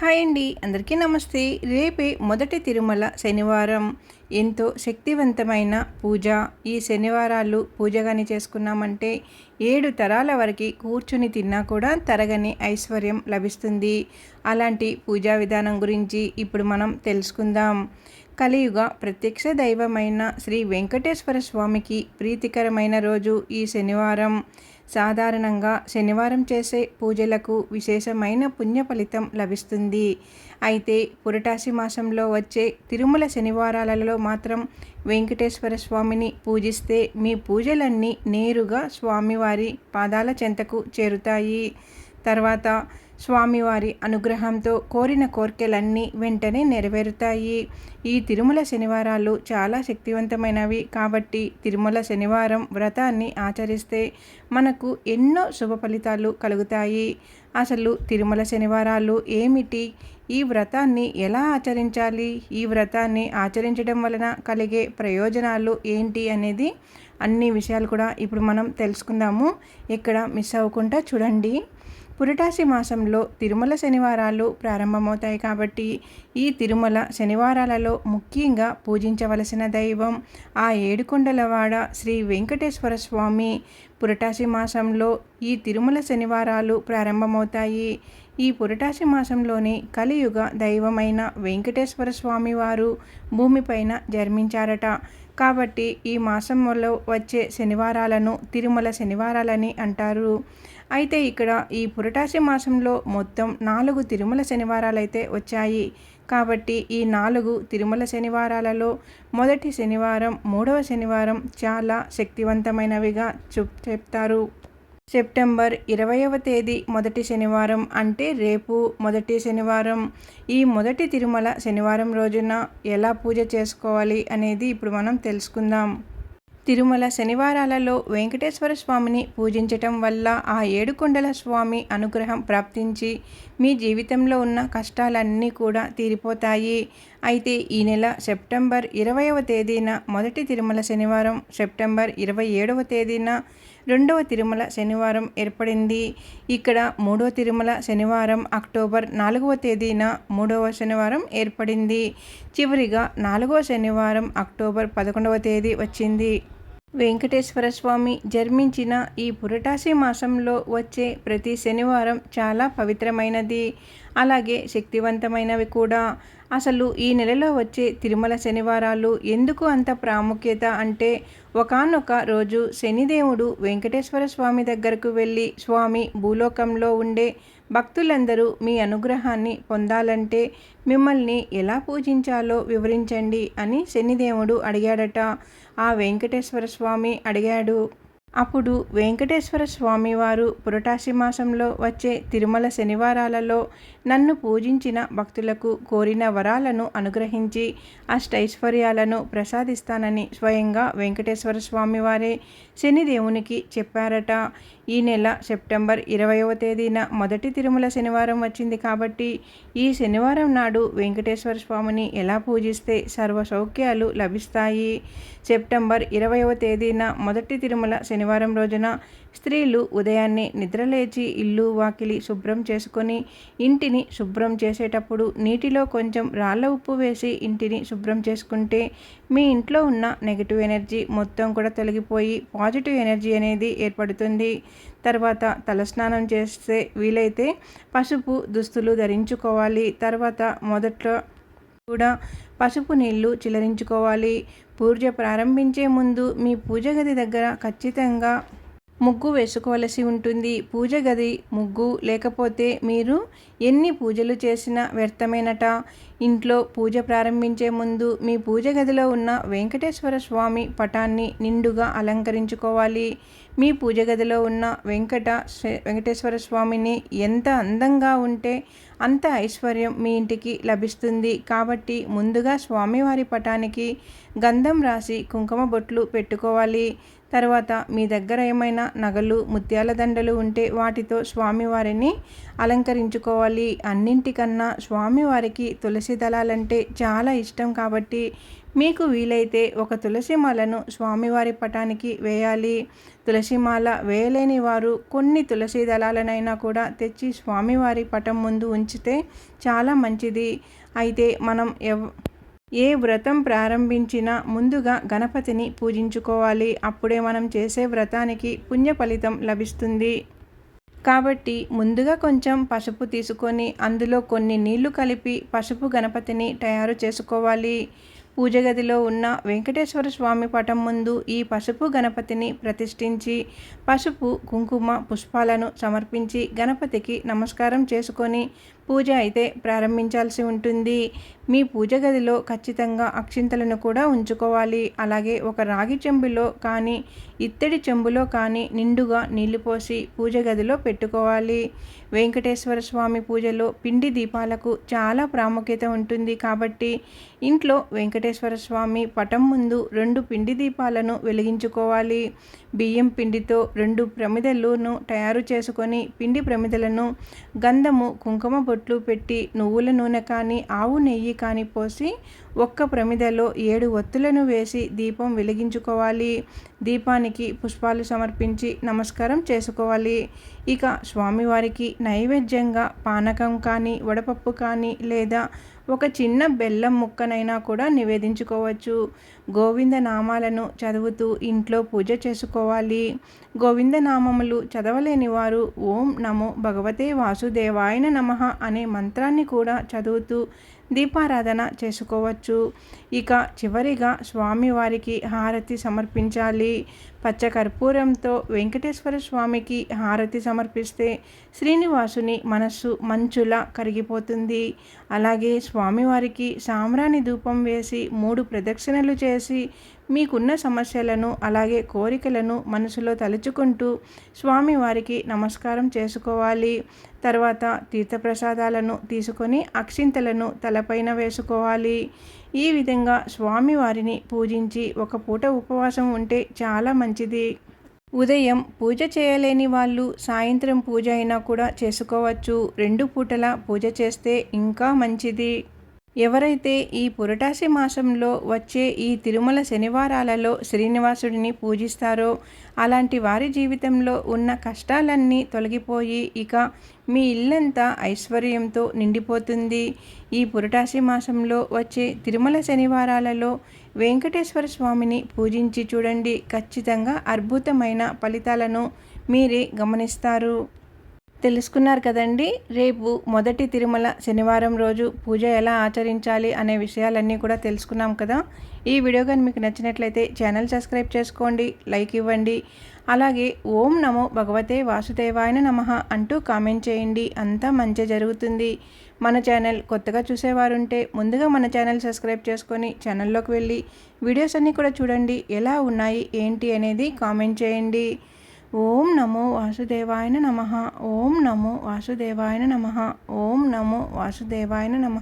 Hi అండి. అందరికీ నమస్తే. రేపే మొదటి తిరుమల శనివారం. ఎంతో శక్తివంతమైన పూజ. ఈ శనివారాలు పూజగాని చేసుకున్నామంటే ఏడు తరాల వరకు కూర్చుని తిన్నా కూడా తరగని ఐశ్వర్యం లభిస్తుంది. అలాంటి పూజా విధానం గురించి ఇప్పుడు మనం తెలుసుకుందాం. కలియుగ ప్రత్యక్ష దైవమైన శ్రీ వెంకటేశ్వర స్వామికి ప్రీతికరమైన రోజు ఈ శనివారం. సాధారణంగా శనివారం చేసే పూజలకు విశేషమైన పుణ్య ఫలితం లభిస్తుంది. అయితే పురటాసి మాసంలో వచ్చే తిరుమల శనివారాలలో మాత్రం వెంకటేశ్వర స్వామిని పూజిస్తే మీ పూజలన్నీ నేరుగా స్వామివారి పాదాల చెంతకు చేరుతాయి. తర్వాత స్వామివారి అనుగ్రహంతో కోరిన కోరికలన్నీ వెంటనే నెరవేరుతాయి. ఈ తిరుమల శనివారాలు చాలా శక్తివంతమైనవి. కాబట్టి తిరుమల శనివారం వ్రతాన్ని ఆచరిస్తే మనకు ఎన్నో శుభ ఫలితాలు కలుగుతాయి. అసలు తిరుమల శనివారాలు ఏమిటి? ఈ వ్రతాన్ని ఎలా ఆచరించాలి? ఈ వ్రతాన్ని ఆచరించడం వలన కలిగే ప్రయోజనాలు ఏంటి అనేది అన్ని విషయాలు కూడా ఇప్పుడు మనం తెలుసుకుందాము. ఇక్కడ మిస్ అవ్వకుండా చూడండి. పురటాసి మాసంలో తిరుమల శనివారాలు ప్రారంభమవుతాయి కాబట్టి ఈ తిరుమల శనివారాలలో ముఖ్యంగా పూజించవలసిన దైవం ఆ ఏడుకొండలవాడ శ్రీ వెంకటేశ్వర స్వామి. పురటాసి మాసంలో ఈ తిరుమల శనివారాలు ప్రారంభమవుతాయి. ఈ పురటాసి మాసంలోని కలియుగ దైవమైన వెంకటేశ్వర స్వామి వారు భూమిపైన జన్మించారట. కాబట్టి ఈ మాసంలో వచ్చే శనివారాలను తిరుమల శనివారాలని అంటారు. అయితే ఇక్కడ ఈ పురటాసి మాసంలో మొత్తం నాలుగు తిరుమల శనివారాలు అయితే వచ్చాయి. కాబట్టి ఈ నాలుగు తిరుమల శనివారాలలో మొదటి శనివారం మూడవ శనివారం చాలా శక్తివంతమైనవిగా చెప్తారు. సెప్టెంబర్ ఇరవైవ తేదీ మొదటి శనివారం అంటే రేపు మొదటి శనివారం. ఈ మొదటి తిరుమల శనివారం రోజున ఎలా పూజ చేసుకోవాలి అనేది ఇప్పుడు మనం తెలుసుకుందాం. తిరుమల శనివారాలలో వెంకటేశ్వర స్వామిని పూజించటం వల్ల ఆ ఏడుకొండల స్వామి అనుగ్రహం ప్రాప్తించి మీ జీవితంలో ఉన్న కష్టాలన్నీ కూడా తీరిపోతాయి. అయితే ఈ నెల సెప్టెంబర్ ఇరవైవ తేదీన మొదటి తిరుమల శనివారం సెప్టెంబర్ ఇరవై ఏడవ తేదీన రెండవ తిరుమల శనివారం ఏర్పడింది. ఇక్కడ మూడవ తిరుమల శనివారం అక్టోబర్ నాలుగవ తేదీన మూడవ శనివారం ఏర్పడింది. చివరిగా నాలుగవ శనివారం అక్టోబర్ పదకొండవ తేదీ వచ్చింది. వెంకటేశ్వర స్వామి జన్మించిన ఈ పురటాసి మాసంలో వచ్చే ప్రతి శనివారం చాలా పవిత్రమైనది. అలాగే శక్తివంతమైనవి కూడా. అసలు ఈ నెలలో వచ్చే తిరుమల శనివారాలు ఎందుకు అంత ప్రాముఖ్యత అంటే ఒకనొక రోజు శనిదేవుడు వెంకటేశ్వర స్వామి దగ్గరకు వెళ్ళి స్వామి భూలోకంలో ఉండే భక్తులందరూ మీ అనుగ్రహాన్ని పొందాలంటే మిమ్మల్ని ఎలా పూజించాలో వివరించండి అని శనిదేవుడు అడిగాడట. ఆ వెంకటేశ్వర స్వామి అడిగాడు. అప్పుడు వెంకటేశ్వర స్వామివారు పురటాసి మాసంలో వచ్చే తిరుమల శనివారాలలో నన్ను పూజించిన భక్తులకు కోరిన వరాలను అనుగ్రహించి అష్టైశ్వర్యాలను ప్రసాదిస్తానని స్వయంగా వెంకటేశ్వర స్వామివారే శనిదేవునికి చెప్పారట. ఈ నెల సెప్టెంబర్ ఇరవయవ తేదీన మొదటి తిరుమల శనివారం వచ్చింది కాబట్టి ఈ శనివారం నాడు వెంకటేశ్వర స్వామిని ఎలా పూజిస్తే సర్వ సౌఖ్యాలు లభిస్తాయి? సెప్టెంబర్ ఇరవయవ తేదీన మొదటి తిరుమల శనివారం రోజున స్త్రీలు ఉదయాన్నే నిద్రలేచి ఇల్లు వాకిలి శుభ్రం చేసుకొని ఇంటి ఇంటిని శుభ్రం చేసేటప్పుడు నీటిలో కొంచెం రాళ్ళ ఉప్పు వేసి ఇంటిని శుభ్రం చేసుకుంటే మీ ఇంట్లో ఉన్న నెగిటివ్ ఎనర్జీ మొత్తం కూడా తొలగిపోయి పాజిటివ్ ఎనర్జీ అనేది ఏర్పడుతుంది. తర్వాత తలస్నానం చేస్తే వీలైతే పసుపు దుస్తులు ధరించుకోవాలి. తర్వాత మొదట్లో కూడా పసుపు నీళ్ళు చిలరించుకోవాలి. పూజ ప్రారంభించే ముందు మీ పూజ గది దగ్గర ఖచ్చితంగా ముగ్గు వేసుకోవలసి ఉంటుంది. పూజ గది ముగ్గు లేకపోతే మీరు ఎన్ని పూజలు చేసినా వ్యర్థమేనట. ఇంట్లో పూజ ప్రారంభించే ముందు మీ పూజ గదిలో ఉన్న వెంకటేశ్వర స్వామి పటాన్ని నిండుగా అలంకరించుకోవాలి. మీ పూజ గదిలో ఉన్న వెంకట వెంకటేశ్వర స్వామిని ఎంత అందంగా ఉంటే అంత ఐశ్వర్యం మీ ఇంటికి లభిస్తుంది. కాబట్టి ముందుగా స్వామివారి పటానికి గంధం రాసి కుంకుమ బొట్లు పెట్టుకోవాలి. తర్వాత మీ దగ్గర ఏమైనా నగలు ముత్యాల దండలు ఉంటే వాటితో స్వామివారిని అలంకరించుకోవాలి. అన్నింటికన్నా స్వామివారికి తులసి దళాలంటే చాలా ఇష్టం కాబట్టి మీకు వీలైతే ఒక తులసి మాలను స్వామివారి పటానికి వేయాలి. తులసి మాల వేయలేని వారు కొన్ని తులసి దళాలనైనా కూడా తెచ్చి స్వామివారి పటం ముందు ఉంచితే చాలా మంచిది. అయితే మనం ఎవ్ ఏ వ్రతం ప్రారంభించినా ముందుగా గణపతిని పూజించుకోవాలి. అప్పుడే మనం చేసే వ్రతానికి పుణ్య ఫలితం లభిస్తుంది. కాబట్టి ముందుగా కొంచెం పసుపు తీసుకొని అందులో కొన్ని నీళ్ళు కలిపి పసుపు గణపతిని తయారు చేసుకోవాలి. పూజ గదిలో ఉన్న వెంకటేశ్వర స్వామి పటం ముందు ఈ పసుపు గణపతిని ప్రతిష్ఠించి పసుపు కుంకుమ పుష్పాలను సమర్పించి గణపతికి నమస్కారం చేసుకొని పూజ అయితే ప్రారంభించాల్సి ఉంటుంది. మీ పూజ గదిలో ఖచ్చితంగా అక్షింతలను కూడా ఉంచుకోవాలి. అలాగే ఒక రాగి చెంబులో కానీ ఇత్తడి చెంబులో కానీ నిండుగా నీళ్ళు పోసి పూజ గదిలో పెట్టుకోవాలి. వెంకటేశ్వర స్వామి పూజలో పిండి దీపాలకు చాలా ప్రాముఖ్యత ఉంటుంది కాబట్టి ఇంట్లో వెంకటేశ్వర స్వామి పటం ముందు రెండు పిండి దీపాలను వెలిగించుకోవాలి. బియ్యం పిండితో రెండు ప్రమిదలను తయారు చేసుకొని పిండి ప్రమిదలను గంధము కుంకుమ బొట్లు పెట్టి నువ్వుల నూనె కానీ ఆవు నెయ్యి కానీ పోసి ఒక్క ప్రమిదలో ఏడు ఒత్తులను వేసి దీపం వెలిగించుకోవాలి. దీపానికి పుష్పాలు సమర్పించి నమస్కారం చేసుకోవాలి. ఇక స్వామివారికి నైవేద్యంగా పానకం కానీ వడపప్పు కానీ లేదా ఒక చిన్న బెల్లం ముక్కనైనా కూడా నివేదించుకోవచ్చు. గోవింద నామాలను చదువుతూ ఇంట్లో పూజ చేసుకోవాలి. గోవింద నామములు చదవలేని వారు ఓం నమో భగవతే వాసుదేవాయన నమ అనే మంత్రాన్ని కూడా చదువుతూ దీపారాధన చేసుకోవచ్చు. ఇక చివరిగా స్వామివారికి హారతి సమర్పించాలి. పచ్చకర్పూరంతో వెంకటేశ్వర స్వామికి హారతి సమర్పిస్తే శ్రీనివాసుని మనస్సు మంచులా కరిగిపోతుంది. అలాగే స్వామివారికి సామ్రాణి ధూపం వేసి మూడు ప్రదక్షిణలు చేసి మీకున్న సమస్యలను అలాగే కోరికలను మనసులో తలుచుకుంటూ స్వామివారికి నమస్కారం చేసుకోవాలి. తర్వాత తీర్థప్రసాదాలను తీసుకొని అక్షింతలను తలపైన వేసుకోవాలి. ఈ విధంగా స్వామివారిని పూజించి ఒక పూట ఉపవాసం ఉంటే చాలా మంచిది. ఉదయం పూజ చేయలేని వాళ్ళు సాయంత్రం పూజ అయినా కూడా చేసుకోవచ్చు. రెండు పూటల పూజ చేస్తే ఇంకా మంచిది. ఎవరైతే ఈ పురటాసి మాసంలో వచ్చే ఈ తిరుమల శనివారాలలో శ్రీనివాసుడిని పూజిస్తారో అలాంటి వారి జీవితంలో ఉన్న కష్టాలన్నీ తొలగిపోయి ఇక మీ ఇల్లంతా ఐశ్వర్యంతో నిండిపోతుంది. ఈ పురటాసి మాసంలో వచ్చే తిరుమల శనివారాలలో వెంకటేశ్వర స్వామిని పూజించి చూడండి. ఖచ్చితంగా అద్భుతమైన ఫలితాలను మీరే గమనిస్తారు. తెలుసుకున్నారు కదండి. రేపు మొదటి తిరుమల శనివారం రోజు పూజ ఎలా ఆచరించాలి అనే విషయాలన్నీ కూడా తెలుసుకున్నాం కదా. ఈ వీడియో కానీ మీకు నచ్చినట్లయితే ఛానల్ సబ్స్క్రైబ్ చేసుకోండి లైక్ ఇవ్వండి. అలాగే ఓం నమో భగవతే వాసుదేవాయన నమ అంటూ కామెంట్ చేయండి. అంతా మంచి జరుగుతుంది. మన ఛానల్ కొత్తగా చూసేవారుంటే ముందుగా మన ఛానల్ సబ్స్క్రైబ్ చేసుకొని ఛానల్లోకి వెళ్ళి వీడియోస్ అన్నీ కూడా చూడండి. ఎలా ఉన్నాయి ఏంటి అనేది కామెంట్ చేయండి. ఓం నమో వాసుదేవాయన నమ ఓం నమో వాసుదేవాయన నమ ఓం నమో వాసుదేవాయన నమ